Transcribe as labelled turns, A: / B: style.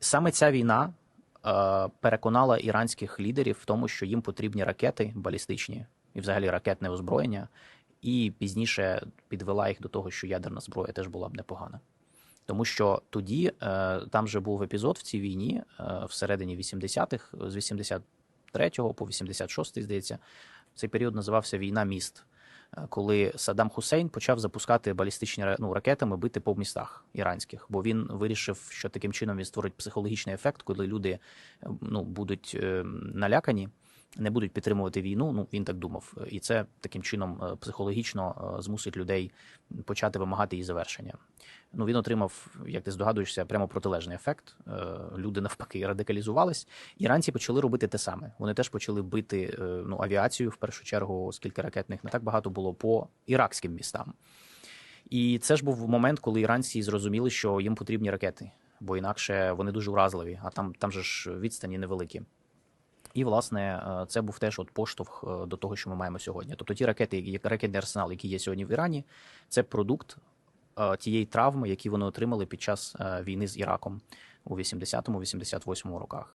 A: Саме ця війна е, переконала іранських лідерів в тому, що їм потрібні ракети балістичні і взагалі ракетне озброєння, і пізніше підвела їх до того, що ядерна зброя теж була б непогана. Тому що тоді е, там же був епізод в цій війні е, всередині 80-х, з 83 по 86, здається, цей період називався Війна міст, коли Саддам Хусейн почав запускати балістичні ну, ракетами бити по містах іранських, бо він вирішив, що таким чином він створить психологічний ефект, коли люди е, ну, будуть е, налякані. Не будуть підтримувати війну, ну він так думав, і це таким чином е, психологічно е, змусить людей почати вимагати її завершення. Ну він отримав, як ти здогадуєшся, прямо протилежний ефект. Е, Люди навпаки радикалізувались. Іранці почали робити те саме. Вони теж почали бити ну, авіацію в першу чергу, оскільки ракетних не так багато було по іракським містам. І це ж був момент, коли іранці зрозуміли, що їм потрібні ракети, бо інакше вони дуже уразливі, а там, там же ж відстані невеликі. І, власне, е, це був теж от поштовх е, до того, що ми маємо сьогодні. Тобто ті ракети, які- ракетний арсенал, який є сьогодні в Ірані, це продукт е, тієї травми, які вони отримали під час війни з Іраком у 80-88 роках.